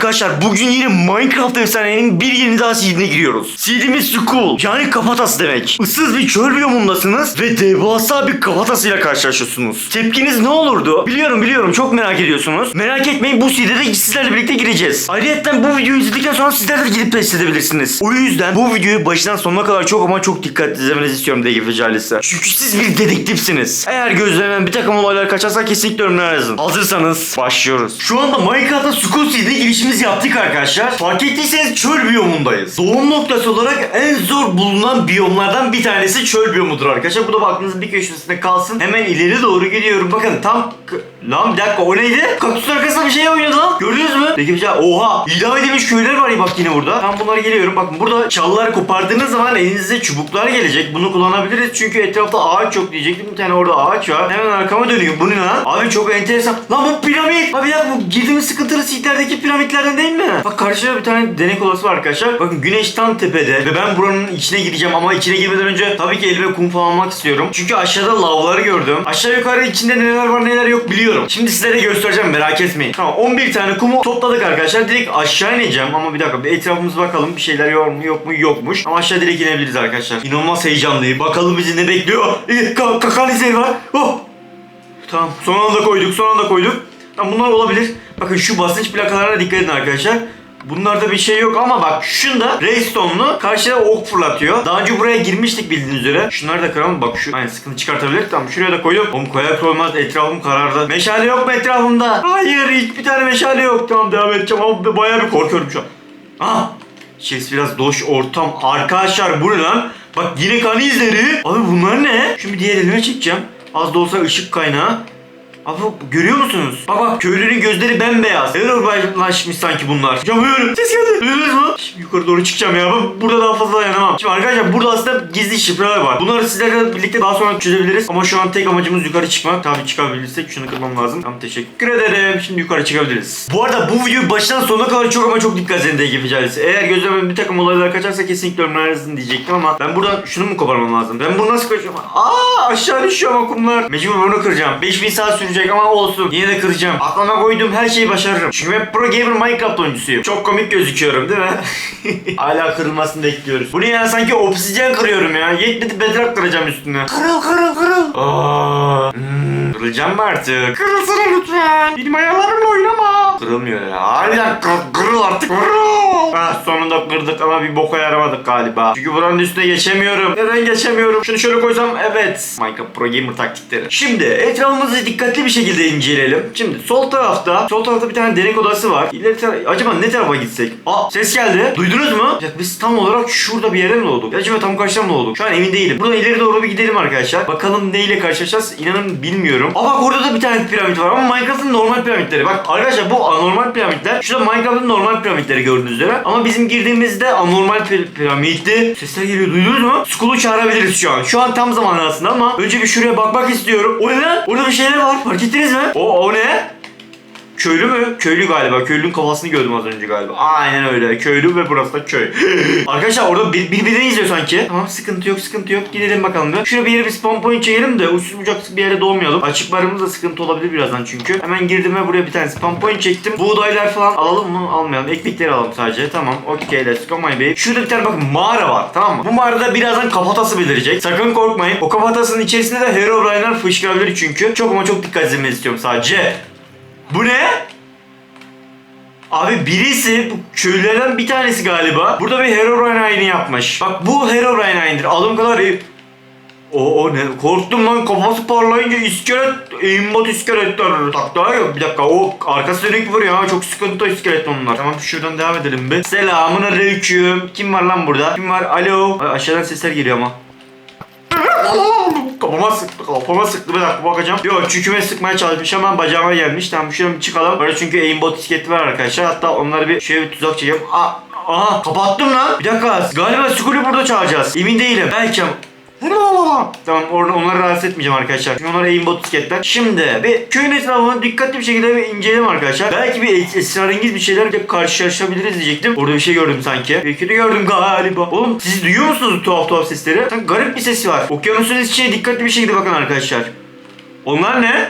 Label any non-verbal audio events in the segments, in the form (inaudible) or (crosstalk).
Arkadaşlar bugün yine Minecraft efsanelerinin bir yeni daha seedine giriyoruz. Seedimiz School yani kafatası demek. Issız bir çöl biyomundasınız ve devasa bir kafatasıyla karşılaşıyorsunuz. Tepkiniz ne olurdu? Biliyorum biliyorum çok merak ediyorsunuz. Merak etmeyin bu seed'e de sizlerle birlikte gireceğiz. Ayrıca bu videoyu izledikten sonra sizler de gidip test edebilirsiniz. O yüzden bu videoyu başından sonuna kadar çok ama çok dikkatli izlemenizi istiyorum DGF ailesi. Çünkü siz bir dedektifsiniz. Eğer gözlerinden bir takım olaylar kaçarsa kesinlikle yorumlara yazın. Hazırsanız başlıyoruz. Şu anda Minecraft'ta School Seed'e girişimizi yaptık arkadaşlar. Fark ettiyseniz çöl biyomundayız. Doğum noktası olarak en zor bulunan biyomlardan bir tanesi çöl biyomudur arkadaşlar. Bu da baktığınız bir köşesinde kalsın. Hemen ileri doğru gidiyorum. Bakın tam... Lan bir dakika o neydi? Kaktüsün arkasında bir şey oynuyordu lan. Gördünüz mü? Peki bir şey... Oha! İdam edilmiş köyler var ya bak yine burada. Ben bunlara geliyorum. Bakın burada çalıları kopardığınız zaman elinize çubuklar gelecek. Bunu kullanabiliriz. Çünkü etrafta ağaç yok diyecektim. Bir tane orada ağaç var. Hemen arkama dönüyor. Bu ne lan? Abi çok enteresan. Lan bu piramit. Abi dakika bu girdiğimiz sıkıntılı sitlerdeki piramitlerden değil mi? Bak karşıda bir tane denek odası var arkadaşlar. Bakın güneş tam tepede ve ben buranın içine gireceğim ama içine girmeden önce tabii ki elime kum falan almak istiyorum. Çünkü aşağıda lavları gördüm. Aşağı yukarı içinde neler var neler yok biliyorum. Şimdi sizlere göstereceğim merak etmeyin. Tamam 11 tane kumu topladık arkadaşlar. Direkt aşağı ineceğim ama bir dakika bir etrafımıza bakalım. Bir şeyler yok mu yok mu yokmuş. Ama aşağı direkt inebiliriz arkadaşlar. İnanılmaz heyecanlıyım. Bakalım bizi ne bekliyor. Ee, ka kakan izleri var. Oh. Tamam son anda koyduk son anda koyduk. Tamam bunlar olabilir. Bakın şu basınç plakalarına dikkat edin arkadaşlar. Bunlarda bir şey yok ama bak şunda Raystone'lu karşıya ok fırlatıyor. Daha önce buraya girmiştik bildiğiniz üzere. Şunları da kıralım. Bak şu aynı sıkıntı çıkartabilir. Tamam şuraya da koydum. Oğlum koyar koymaz etrafım karardı. Meşale yok mu etrafımda? Hayır hiçbir tane meşale yok. Tamam devam edeceğim ama bayağı bir korkuyorum şu an. Ah! İçerisi biraz doş ortam. Arkadaşlar bu ne lan? Bak yine kan izleri. Abi bunlar ne? Şimdi diğer elime çekeceğim. Az da olsa ışık kaynağı. Abi görüyor musunuz? Bak bak köylünün gözleri bembeyaz. Errorlaşmış sanki bunlar. Yapıyorum. Ses geldi. Duydunuz mu? Şimdi yukarı doğru çıkacağım ya. Ben burada daha fazla dayanamam. Şimdi arkadaşlar burada aslında gizli şifreler var. Bunları sizlerle birlikte daha sonra çözebiliriz. Ama şu an tek amacımız yukarı çıkmak. Tabii çıkabilirsek şunu kırmam lazım. Tamam teşekkür ederim. Şimdi yukarı çıkabiliriz. Bu arada bu videoyu baştan sonuna kadar çok ama çok dikkat edin yapacağız. Eğer gözlemem bir takım olaylar kaçarsa kesinlikle yazın diyecektim ama ben buradan şunu mu koparmam lazım? Ben bunu nasıl koyacağım? Aa aşağı düşüyor ama kumlar. Mecbur bunu kıracağım. 5000 saat sürecek ama olsun. Yine de kıracağım. Aklıma koyduğum her şeyi başarırım. Çünkü ben pro gamer Minecraft oyuncusuyum. Çok komik gözüküyorum değil mi? (laughs) Hala kırılmasını bekliyoruz. Bu ne ya sanki obsidyen kırıyorum ya. Yetmedi bedrock kıracağım üstüne. Kırıl kırıl kırıl. Aa, hmm, kırılacağım mı artık? Kırılsana lütfen. Benim ayarlarımla oynama. Kırılmıyor ya. Harbiden kır, kırıl artık. Kırıl. Ah, sonunda kırdık ama bir boka yaramadık galiba. Çünkü buranın üstüne geçemiyorum. Neden geçemiyorum? Şunu şöyle koysam evet. Minecraft Pro Gamer taktikleri. Şimdi etrafımızı dikkatli bir şekilde inceleyelim. Şimdi sol tarafta, sol tarafta bir tane denek odası var. İleri tara- acaba ne tarafa gitsek? Aa ses geldi. Duydunuz mu? Ya biz tam olarak şurada bir yere mi doğduk? Acaba tam karşıda mı doğduk? Şu an emin değilim. Buradan ileri doğru bir gidelim arkadaşlar. Bakalım neyle karşılaşacağız? İnanın bilmiyorum. Aa bak orada da bir tane piramit var ama Minecraft'ın normal piramitleri. Bak arkadaşlar bu anormal piramitler. Şurada Minecraft'ın normal piramitleri gördüğünüz üzere. Ama bizim girdiğimizde anormal pir- piramitti. Sesler geliyor duydunuz mu? Skull'u çağırabiliriz şu an. Şu an tam zamanı aslında ama önce bir şuraya bakmak istiyorum. O ne lan? Orada bir şeyler var. Fark ettiniz mi? O, o ne? Köylü mü? Köylü galiba. Köylünün kafasını gördüm az önce galiba. Aynen öyle. Köylü ve burası da köy. (laughs) Arkadaşlar orada bir, birbirini izliyor sanki. Tamam sıkıntı yok sıkıntı yok. Gidelim bakalım bir. Şuraya bir yere bir spawn point çekelim de uçsuz bucaksız bir yere doğmayalım. Açık barımız da sıkıntı olabilir birazdan çünkü. Hemen girdim ve buraya bir tane spawn point çektim. Buğdaylar falan alalım mı? Almayalım. Ekmekleri alalım sadece. Tamam. Okey let's go my baby. Şurada bir tane bakın mağara var. Tamam mı? Bu mağarada birazdan kafatası belirecek. Sakın korkmayın. O kafatasının içerisinde de Herobrine'ler fışkırabilir çünkü. Çok ama çok dikkat etmenizi istiyorum sadece. Bu ne? Abi birisi bu köylerden bir tanesi galiba. Burada bir Herobrine ayini yapmış. Bak bu Herobrine ayinidir. Adım kadar iyi. O, o ne? Korktum lan kafası parlayınca iskelet, aimbot iskeletler. Taktılar yok bir dakika o arkası dönük vuruyor ha çok sıkıntı iskelet onlar. Tamam şuradan devam edelim bir. Selamun aleyküm. Kim var lan burada? Kim var? Alo. Ay, aşağıdan sesler geliyor ama. (laughs) Kafama sıktı, kafama sıktı bir dakika bakacağım. Yok çüküme sıkmaya çalışmış hemen bacağıma gelmiş. Tamam şuradan bir çıkalım. Böyle çünkü aimbot isketi var arkadaşlar. Hatta onları bir şöyle bir tuzak çekeyim. Aa, aha kapattım lan. Bir dakika galiba Skull'ü burada çağıracağız. Emin değilim. Belki. Tamam orada onları rahatsız etmeyeceğim arkadaşlar. Çünkü onlar aimbot disketler. Şimdi bir köyün etrafını dikkatli bir şekilde bir inceleyelim arkadaşlar. Belki bir es- esrarengiz bir şeylerle karşılaşabiliriz diyecektim. Orada bir şey gördüm sanki. Belki de gördüm galiba. Oğlum siz duyuyor musunuz tuhaf tuhaf sesleri? Sanki garip bir sesi var. Okyanusun içine dikkatli bir şekilde bakın arkadaşlar. Onlar ne?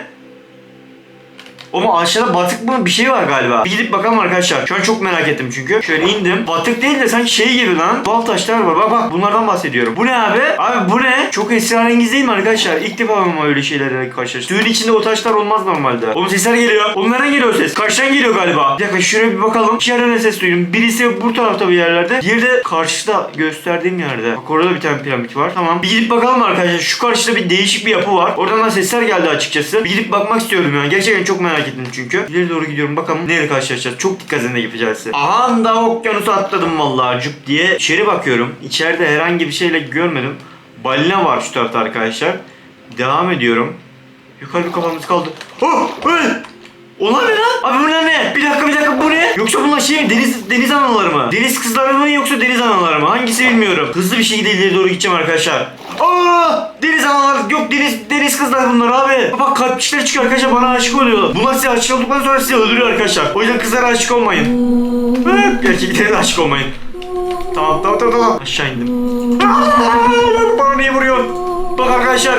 Ama aşağıda batık mı bir şey var galiba. Bir gidip bakalım arkadaşlar. Şu an çok merak ettim çünkü. Şöyle indim. Batık değil de sanki şey gibi lan. Bal taşlar var. Bak bak bunlardan bahsediyorum. Bu ne abi? Abi bu ne? Çok esrarengiz değil mi arkadaşlar? İlk defa ama öyle şeylerle karşılaştım. Suyun içinde o taşlar olmaz normalde. Oğlum sesler geliyor. Oğlum nereden geliyor ses? Karşıdan geliyor galiba. Bir dakika şuraya bir bakalım. İki yerden de ses duydum. Birisi bu tarafta bir yerlerde. Diğeri de karşıda gösterdiğim yerde. Bak orada bir tane piramit var. Tamam. Bir gidip bakalım arkadaşlar. Şu karşıda bir değişik bir yapı var. Oradan da sesler geldi açıkçası. Bir gidip bakmak istiyorum yani. Gerçekten çok merak ettim çünkü. İleri doğru gidiyorum. Bakalım neyle karşılaşacağız. Çok dikkat edin yapacağız. Aha da okyanusa atladım vallahi cüp diye. İçeri bakıyorum. İçeride herhangi bir şeyle görmedim. Balina var şu tarafta arkadaşlar. Devam ediyorum. Yukarı bir kafamız kaldı. Oh! Öl! Onlar ne lan? Abi bunlar ne? Bir dakika bir dakika bu ne? Yoksa bunlar şey mi? Deniz, deniz anaları mı? Deniz kızları mı yoksa deniz anaları mı? Hangisi bilmiyorum. Hızlı bir şekilde ileri doğru gideceğim arkadaşlar. Aa! Deniz anaları yok deniz deniz kızlar bunlar abi. Bak kalpçikler çıkıyor arkadaşlar bana aşık oluyor. Bunlar size aşık olduktan sonra sizi öldürüyor arkadaşlar. O yüzden kızlara aşık olmayın. Erkeklere de aşık olmayın. Tamam tamam tamam tamam. Aşağı indim. Aa, Bana niye vuruyorsun? Bak arkadaşlar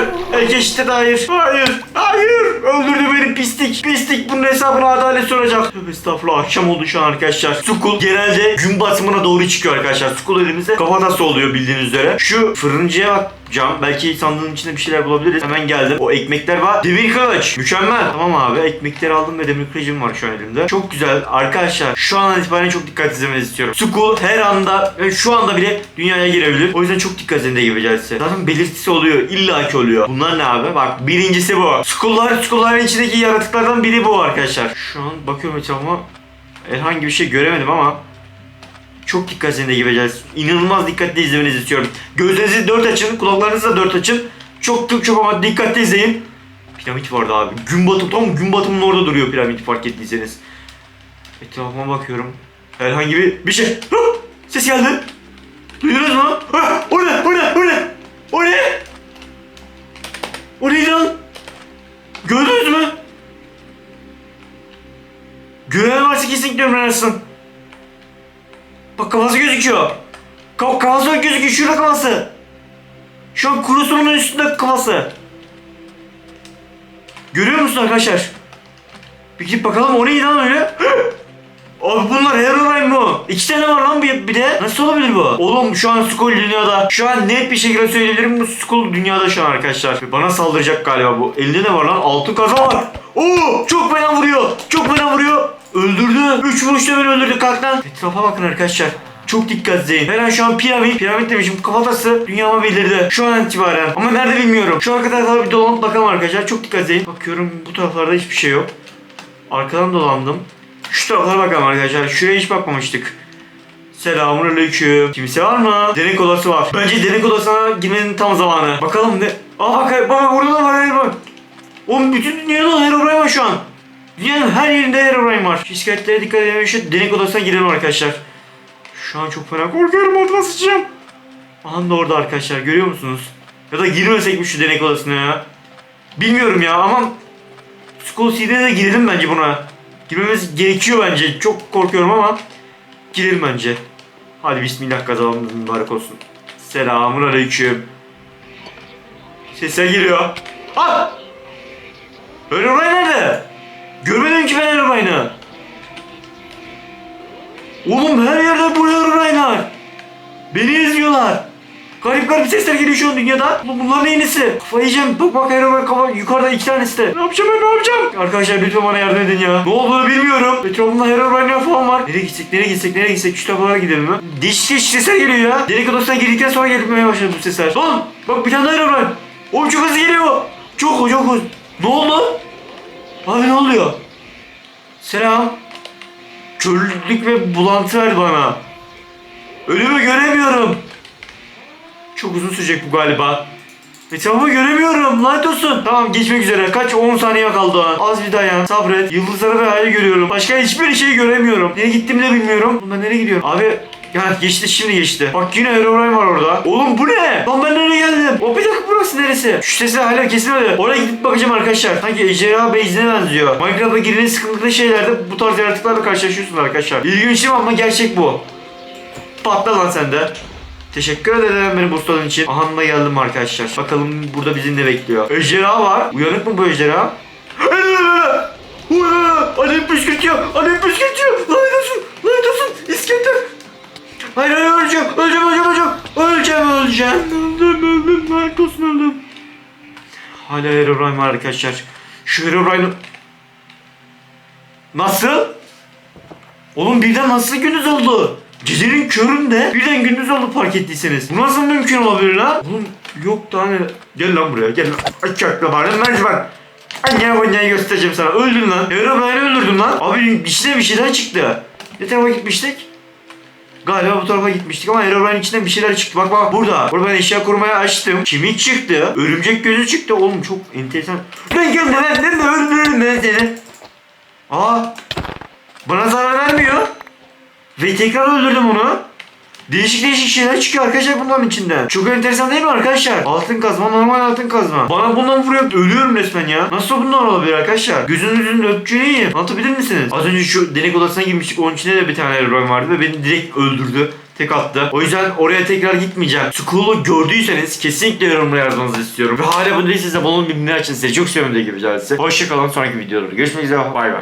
şiddet hayır. Hayır. Hayır. Öldürdü beni pislik. Pislik bunun hesabını adalet soracak. Tövbe estağfurullah akşam oldu şu an arkadaşlar. Sukul genelde gün batımına doğru çıkıyor arkadaşlar. Sukul elimizde kafatası oluyor bildiğiniz üzere. Şu fırıncıya bakacağım. Belki sandığın içinde bir şeyler bulabiliriz. Hemen geldim. O ekmekler var. Demir kılıç. Mükemmel. Tamam abi ekmekleri aldım ve demir kılıcım var şu an elimde. Çok güzel. Arkadaşlar şu an itibaren çok dikkat izlemenizi istiyorum. Sukul her anda ve şu anda bile dünyaya girebilir. O yüzden çok dikkat edin de size. Zaten belirtisi oluyor. İlla ki oluyor. Bunlar ne abi? Bak birincisi bu. Skullar, skulların içindeki yaratıklardan biri bu arkadaşlar. Şu an bakıyorum etrafıma. Herhangi bir şey göremedim ama çok dikkat edin de yapacağız. İnanılmaz dikkatli izlemenizi istiyorum. Gözlerinizi dört açın, kulaklarınızı da dört açın. Çok çok çok ama dikkatli izleyin. Piramit vardı abi. Gün batımı tam gün batımının orada duruyor piramit fark ettiyseniz. Etrafıma bakıyorum. Herhangi bir bir şey. Ses geldi. Duydunuz mu? O ne? O ne? O ne? O ne? O ne? Gördünüz mü? Gören varsa kesinlikle öğrenirsin. Bak kafası gözüküyor. Ka kafası gözüküyor. Şurada kafası. Şu an kurusunun üstünde kafası. Görüyor musun arkadaşlar? Bir gidip bakalım o neydi lan öyle? (gasps) Abi bunlar Herobrine mu? İki tane var lan bir, bir de. Nasıl olabilir bu? Oğlum şu an Skull dünyada. Şu an net bir şekilde söyleyebilirim bu Skull dünyada şu an arkadaşlar. Bana saldıracak galiba bu. Elinde ne var lan? Altın kazma var. Oo çok fena vuruyor. Çok fena vuruyor. Öldürdü. Üç vuruşta beni öldürdü kalk lan. Etrafa bakın arkadaşlar. Çok dikkat edin. Her an şu an piramit, piramit demişim kafatası dünyama belirdi. Şu an itibaren. Ama nerede bilmiyorum. Şu arka taraflara bir dolanıp bakalım arkadaşlar. Çok dikkat edin. Bakıyorum bu taraflarda hiçbir şey yok. Arkadan dolandım. Şu taraflara bakalım arkadaşlar. Şuraya hiç bakmamıştık. Selamun aleyküm. Kimse var mı? Denek odası var. Bence denek odasına girmenin tam zamanı. Bakalım ne? Aa bak bak orada da var Herobrine. Oğlum bütün dünyada Herobrine var şu an. Dünyanın her yerinde Herobrine var. Şu iskeletlere dikkat edelim. Şu denek odasına girelim arkadaşlar. Şu an çok fena korkuyorum altıma sıçacağım. Aha da orada arkadaşlar görüyor musunuz? Ya da girmesek mi şu denek odasına ya? Bilmiyorum ya ama Skull Seed'e de girelim bence buna. Girmemiz gerekiyor bence. Çok korkuyorum ama girelim bence. Hadi bismillah kazanalım mübarek olsun. Selamun aleyküm. Sesler geliyor. Ah! Herobrine nerede? Görmedim ki ben Herobrine'ı. Oğlum her yerde bu Herobrine'lar. Beni izliyorlar. Garip garip sesler geliyor şu an dünyada. Oğlum bunlar neyin nesi? Kafayı yiyeceğim. Bak bak Herobrine kafa yukarıda iki tanesi de. Ne yapacağım ben ne yapacağım? Arkadaşlar lütfen bana yardım edin ya. Ne olduğunu bilmiyorum. Etrafımda Herobrine'ler falan var. Nereye gitsek nereye gitsek nereye gitsek şu tarafalara gidelim mi? Değişik değişik sesler geliyor ya. Delik odasına girdikten sonra gelmeye başladı bu sesler. Lan bak bir tane daha Herobrine. Oğlum çok hızlı geliyor. Çok çok hızlı. Ne oldu? Abi ne oluyor? Selam. Körlük ve bulantı verdi bana. Ölümü göremiyorum. Çok uzun sürecek bu galiba. Etrafımı göremiyorum. Lanet olsun. Tamam geçmek üzere. Kaç 10 saniye kaldı. Az bir dayan. Sabret. Yıldızları ve ayı görüyorum. Başka hiçbir şey göremiyorum. Nereye gittiğimi de bilmiyorum. Bunda nereye gidiyorum? Abi ya geçti şimdi geçti. Bak yine Herobrine var orada. Oğlum bu ne? Lan ben nereye geldim? O bir dakika burası neresi? Şu sesler hala kesilmedi. Oraya gidip bakacağım arkadaşlar. Sanki ejderha base'ine benziyor. Minecraft'a girdiğin sıkıntılı şeylerde bu tarz yaratıklarla karşılaşıyorsun arkadaşlar. İlginç ama gerçek bu. Patla lan sen de. Teşekkür ederim beni boostladığın için. Aha da geldim arkadaşlar. Bakalım burada bizi ne bekliyor. Ejderha var. Uyanık mı bu ejderha? Annem püskürtüyor. Annem püskürtüyor. Lanet olsun. Lanet olsun. İskender. Hayır hayır öleceğim. Öleceğim öleceğim öleceğim. Öleceğim öleceğim. Öldüm öldüm. Lanet olsun öldüm. Hala Herobrine var arkadaşlar. Şu Herobrine'ı... Nasıl? Oğlum birden nasıl gündüz oldu? Gecenin köründe birden gündüz oldu fark ettiyseniz. Bu nasıl mümkün olabilir lan? Oğlum yok da hani... Gel lan buraya gel lan. Aç yakla bari merdiven. Anne anneye göstereceğim sana. Öldün lan. Herobrine'i öldürdün lan. Abi içine bir şeyler çıktı. Ne tarafa gitmiştik? Galiba bu tarafa gitmiştik ama Herobrine içinden bir şeyler çıktı. Bak bak burada. Burada ben eşya kurmaya açtım. Kimik çıktı? Örümcek gözü çıktı. Oğlum çok enteresan. Ben geldim lan. Ben de öldürürüm ben seni. Aa. Bana zarar vermiyor. Ve tekrar öldürdüm onu. Değişik değişik şeyler çıkıyor arkadaşlar bunların içinden. Çok enteresan değil mi arkadaşlar? Altın kazma normal altın kazma. Bana bundan vuruyor ölüyorum resmen ya. Nasıl bunlar olabilir arkadaşlar? Gözünüzün öpçüğünü yiyin. Anlatabilir misiniz? Az önce şu denek odasına girmiştik. Onun içinde de bir tane Herobrine vardı ve beni direkt öldürdü. Tek attı. O yüzden oraya tekrar gitmeyeceğim. School'u gördüyseniz kesinlikle yorumlara yazmanızı istiyorum. Ve hala bu değilse abone olun bildirimleri açın size. Çok seviyorum de gibi. Hoşçakalın sonraki videolarda. Görüşmek üzere. Bay bay.